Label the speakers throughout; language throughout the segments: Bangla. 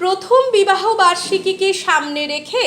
Speaker 1: প্রথম বিবাহ বার্ষিকীকে সামনে রেখে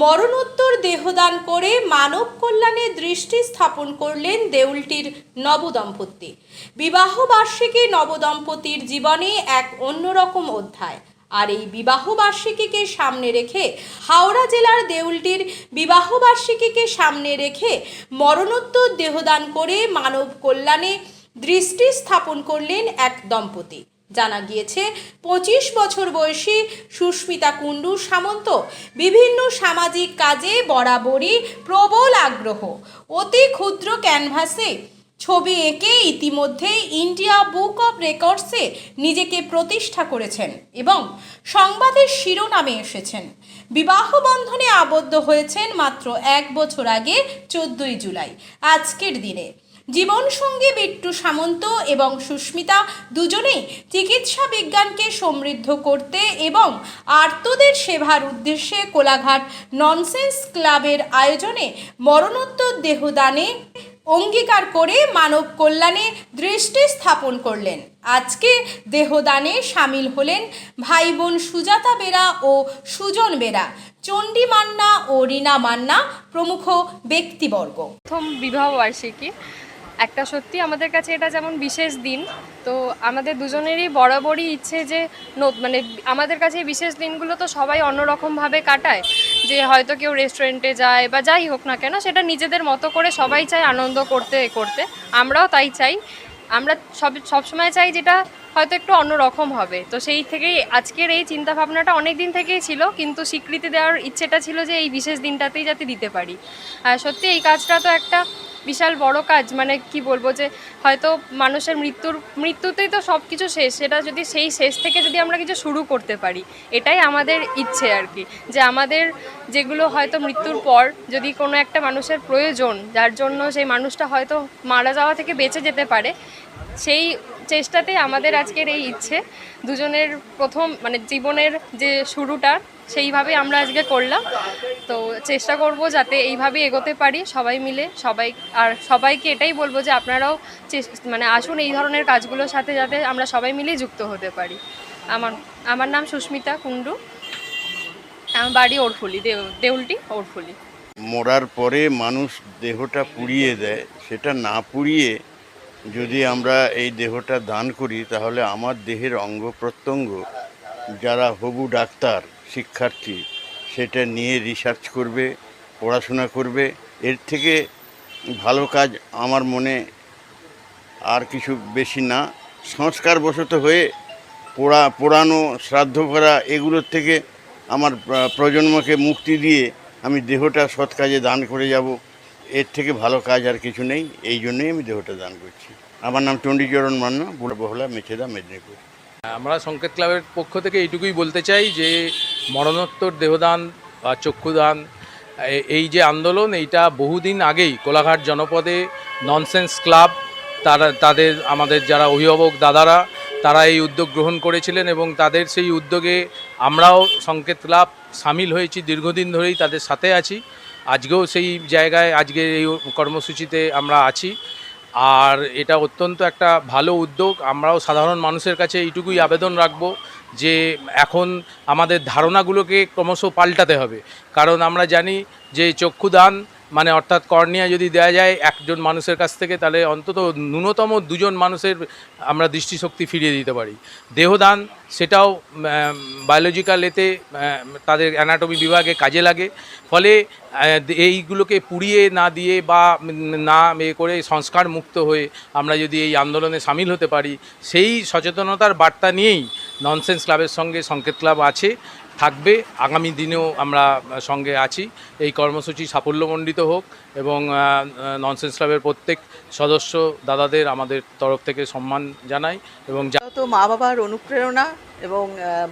Speaker 1: মরণোত্তর দেহদান করে মানব কল্যাণে দৃষ্টি স্থাপন করলেন দেউলটির নবদম্পতি। বিবাহ বার্ষিকী নবদম্পতির জীবনে এক অন্যরকম অধ্যায়। আর এই বিবাহ বার্ষিকীকে সামনে রেখে হাওড়া জেলার দেউলটির বিবাহ বার্ষিকীকে সামনে রেখে মরণোত্তর দেহদান করে মানব কল্যাণে দৃষ্টি স্থাপন করলেন এক দম্পতি। জানা গিয়েছে, পঁচিশ বছর বয়সী সুস্মিতা কুণ্ডু সামন্ত বিভিন্ন সামাজিক কাজে বরাবরই প্রবল আগ্রহ। অতি ক্ষুদ্র ক্যানভাসে ছবি এঁকে ইতিমধ্যে ইন্ডিয়া বুক অব রেকর্ডসে নিজেকে প্রতিষ্ঠা করেছেন এবং সংবাদের শিরোনামে এসেছেন। বিবাহ বন্ধনে আবদ্ধ হয়েছেন মাত্র এক বছর আগে, চোদ্দই জুলাই। আজকের দিনে জীবনসঙ্গী বিট্টু সামন্ত এবং সুস্মিতা দুজনেই চিকিৎসা বিজ্ঞানকে সমৃদ্ধ করতে এবং আর্তদের সেবার উদ্দেশ্যে কোলাঘাট ননসেন্স ক্লাবের আয়োজনে মরণোত্তর দেহদানে অঙ্গীকার করে মানব কল্যাণে দৃষ্টি স্থাপন করলেন। আজকে দেহদানে সামিল হলেন ভাই বোন সুজাতা বেরা ও সুজন বেরা। চণ্ডী মান্না ও রীনা মান্না প্রমুখ ব্যক্তিবর্গ।
Speaker 2: প্রথম বিবাহ বার্ষিকী একটা সত্যি, আমাদের কাছে এটা যেমন বিশেষ দিন, তো আমাদের দুজনেরই বরাবরই ইচ্ছে যে মানে আমাদের কাছে বিশেষ দিনগুলো তো সবাই অন্যরকমভাবে কাটায়, যে হয়তো কেউ রেস্টুরেন্টে যায় বা যাই হোক না কেন, সেটা নিজেদের মতো করে সবাই চায় আনন্দ করতে করতে, আমরাও তাই চাই। আমরা সব, সবসময় চাই যেটা হয়তো একটু অন্যরকম হবে। তো সেই থেকেই আজকের এই চিন্তা ভাবনাটা অনেক দিন থেকেই ছিল, কিন্তু স্বীকৃতি দেওয়ার ইচ্ছেটা ছিল যে এই বিশেষ দিনটাতেই যাতে দিতে পারি। আর সত্যি এই কাজটা তো একটা বিশাল বড় কাজ মানে কি বলব যে হয়তো মানুষের মৃত্যুর, মৃত্যুতেই তো সব কিছু শেষ, সেটা যদি সেই শেষ থেকে যদি আমরা কিছু শুরু করতে পারি, এটাই আমাদের ইচ্ছে আর কি। যে আমাদের যেগুলো হয়তো মৃত্যুর পর যদি কোনো একটা মানুষের প্রয়োজন, যার জন্য সেই মানুষটা হয়তো মারা যাওয়া থেকে বেঁচে যেতে পারে, সেই চেষ্টাতেই আমাদের আজকের এই ইচ্ছে, দুজনের প্রথম মানে জীবনের যে শুরুটা, সেইভাবে আমরা আজকে করলাম। তো চেষ্টা করব যাতে এইভাবে এগোতে পারি, সবাই মিলে, সবাই, আর সবাইকে এটাই বলব যে আপনারাও মানে আসুন এই ধরনের কাজগুলোর সাথে যাতে আমরা সবাই মিলেই যুক্ত হতে পারি। আমার আমার নাম সুস্মিতা কুণ্ডু। আমার বাড়ি ওরফুলি, দেউ, দেউলটি ওরফুলি।
Speaker 3: মরার পরে মানুষ দেহটা পুড়িয়ে দেয়, সেটা না পুড়িয়ে যদি আমরা এই দেহটা দান করি, তাহলে আমার দেহের অঙ্গ প্রত্যঙ্গ যারা হবু ডাক্তার, শিক্ষার্থী, সেটা নিয়ে রিসার্চ করবে, পড়াশোনা করবে। এর থেকে ভালো কাজ আমার মনে আর কিছু বেশি না। সংস্কারবশত হয়ে পোড়া, পোড়ানো, শ্রাদ্ধ করা, এগুলোর থেকে আমার প্রজন্মকে মুক্তি দিয়ে আমি দেহটা সৎ কাজে দান করে যাব। এর থেকে ভালো কাজ আর কিছু নেই, এই জন্যই আমি দেহটা দান করছি। আমার নাম চণ্ডীচরণ মান্না বুড়াবহলা মেছেদা, মেদিনীপুর।
Speaker 4: আমরা সংকেত ক্লাবের পক্ষ থেকে এইটুকুই বলতে চাই যে, মরণোত্তর দেহদান বা চক্ষুদান এই যে আন্দোলন, এইটা বহুদিন আগেই কোলাঘাট জনপদে ননসেন্স ক্লাব, তারা, তাদের, আমাদের যারা অভিভাবক দাদারা, তারা এই উদ্যোগ গ্রহণ করেছিলেন এবং তাদের সেই উদ্যোগে আমরাও সংকেত ক্লাব সামিল হয়েছি, দীর্ঘদিন ধরেই তাদের সাথে আছি। আজকেও সেই জায়গায়, আজকে এই কর্মসূচিতে আমরা আছি। আর এটা অত্যন্ত একটা ভালো উদ্যোগ। আমরাও সাধারণ মানুষের কাছে এইটুকুই আবেদন রাখব যে এখন আমাদের ধারণাগুলোকে ক্রমশ পাল্টাতে হবে। কারণ আমরা জানি যে চক্ষুদান মানে অর্থাৎ কর্নিয়া যদি দেওয়া যায় একজন মানুষের কাছ থেকে, তাহলে অন্তত ন্যূনতম দুজন মানুষের আমরা দৃষ্টিশক্তি ফিরিয়ে দিতে পারি। দেহদান সেটাও বায়োলজিক্যাল এতে তাদের অ্যানাটমি বিভাগে কাজে লাগে। ফলে এইগুলোকে পুড়িয়ে না দিয়ে বা না এ করে সংস্কার মুক্ত হয়ে আমরা যদি এই আন্দোলনে সামিল হতে পারি, সেই সচেতনতার বার্তা নিয়েই ননসেন্স ক্লাবের সঙ্গে সংকেত ক্লাব আছে, থাকবে। আগামী দিনেও আমরা সঙ্গে আছি। এই কর্মসূচি সাফল্যমণ্ডিত হোক। এবং ননসেন্স ক্লাবের প্রত্যেক সদস্য দাদাদের আমাদের তরফ থেকে সম্মান জানাই এবং
Speaker 5: তো মা বাবার অনুপ্রেরণা এবং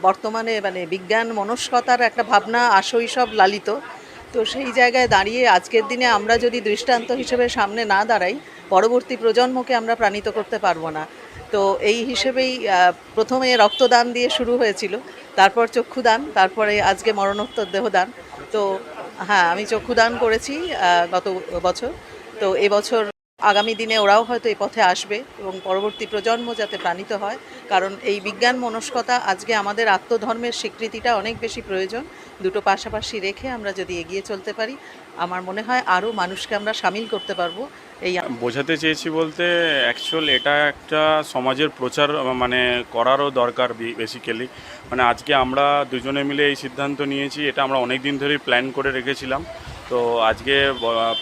Speaker 5: বর্তমানে মানে বিজ্ঞান মনস্কতার একটা ভাবনা আশৈশব লালিত। তো সেই জায়গায় দাঁড়িয়ে আজকের দিনে আমরা যদি দৃষ্টান্ত হিসেবে সামনে না দাঁড়াই, পরবর্তী প্রজন্মকে আমরা প্রাণিত করতে পারব না। তো এই হিসেবেই প্রথমে রক্তদান দিয়ে শুরু হয়েছিল, তারপর চক্ষুদান, তারপরে আজকে মরণোত্তর দেহদান। তো হ্যাঁ আমি চক্ষুদান করেছি গত বছর। তো এবছর আগামী দিনে ওরাও হয়তো এই পথে আসবে এবং পরবর্তী প্রজন্ম যাতে প্রাণিত হয়, কারণ এই বিজ্ঞান মনস্কতা আজকে আমাদের আত্মধর্মের স্বীকৃতিটা অনেক বেশি প্রয়োজন। দুটো পাশাপাশি রেখে আমরা যদি এগিয়ে চলতে পারি, আমার মনে হয় আরও মানুষকে আমরা সামিল করতে পারব। এই
Speaker 6: বোঝাতে চেয়েছি বলতে অ্যাকচুয়াল এটা একটা সমাজের প্রচার মানে করারও দরকার বেসিক্যালি মানে আজকে আমরা দুজনে মিলে এই সিদ্ধান্ত নিয়েছি, এটা আমরা অনেক দিন ধরেই প্ল্যান করে রেখেছিলাম। তো আজকে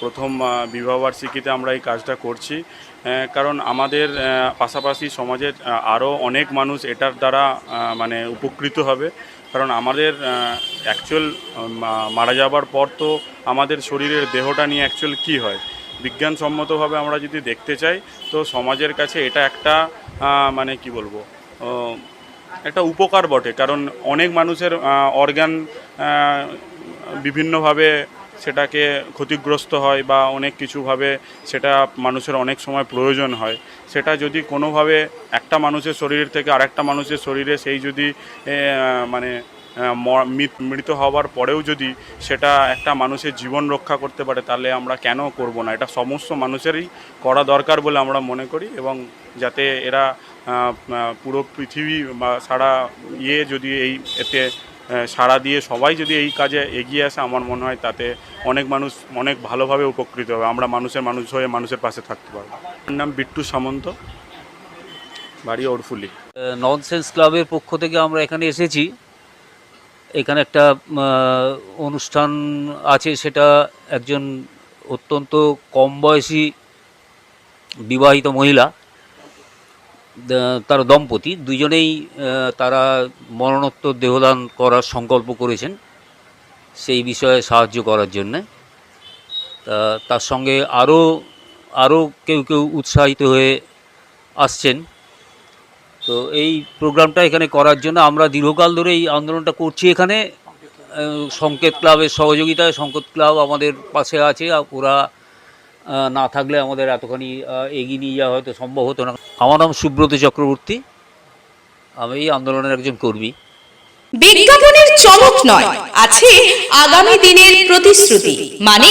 Speaker 6: প্রথম বিবাহবার্ষিকীতে আমরা এই কাজটা করছি কারণ আমাদের পাশাপাশি সমাজের আরও অনেক মানুষ এটার দ্বারা মানে উপকৃত হবে। কারণ আমাদের অ্যাকচুয়াল মারা যাবার পর তো আমাদের শরীরের দেহটা নিয়ে অ্যাকচুয়াল কী হয়? বিজ্ঞানসম্মতভাবে আমরা যদি দেখতে চাই, তো সমাজের কাছে এটা একটা মানে কি বলব একটা উপকার বটে। কারণ অনেক মানুষের অর্গান বিভিন্নভাবে সেটাকে ক্ষতিগ্রস্ত হয় বা অনেক কিছুভাবে সেটা মানুষের অনেক সময় প্রয়োজন হয়। সেটা যদি কোনোভাবে একটা মানুষের শরীর থেকে আরেকটা মানুষের শরীরে সেই যদি মানে মৃত- হওয়ার পরেও যদি সেটা একটা মানুষের জীবন রক্ষা করতে পারে, তাহলে আমরা কেন করব না? এটা সমস্ত মানুষেরই করা দরকার বলে আমরা মনে করি এবং যাতে এরা পুরো পৃথিবী বা সারা ইয়ে যদি এই এতে সাড়া দিয়ে সবাই যদি এই কাজে এগিয়ে আসে, আমার মনে হয় তাতে অনেক মানুষ অনেক ভালোভাবে উপকৃত হবে। আমরা মানুষের মানুষ হয়ে মানুষের পাশে থাকতে পারব। আমার নাম বিট্টু সামন্ত, বাড়ি ওরফুলি
Speaker 7: ননসেন্স ক্লাবের পক্ষ থেকে আমরা এখানে এসেছি। এখানে একটা অনুষ্ঠান আছে, সেটা একজন অত্যন্ত কম বয়সী বিবাহিত মহিলা তার দম্পতি। দুজনেই তারা মরণোত্তর দেহদান করার সংকল্প করেছেন সেই বিষয়ে সাহায্য করার জন্যে। তার সঙ্গে আরও আরও কেউ কেউ উৎসাহিত হয়ে আসছেন। তো এই প্রোগ্রামটা এখানে করার জন্য আমরা দীর্ঘকাল ধরে এই আন্দোলনটা করছি এখানে। সংকেত ক্লাবের সহযোগিতায়, সংকেত ক্লাব আমাদের পাশে আছে। ওরা না থাকলে আমাদের এতখানি এগিয়ে নিয়ে যাওয়া হয়তো সম্ভব হতো না। আমার নাম সুব্রত চক্রবর্তী। আমি এই আন্দোলনের একজন কর্মী।
Speaker 8: বিজ্ঞাপনের চমক নয়, আছে আগামী দিনের প্রতিশ্রুতি। মানে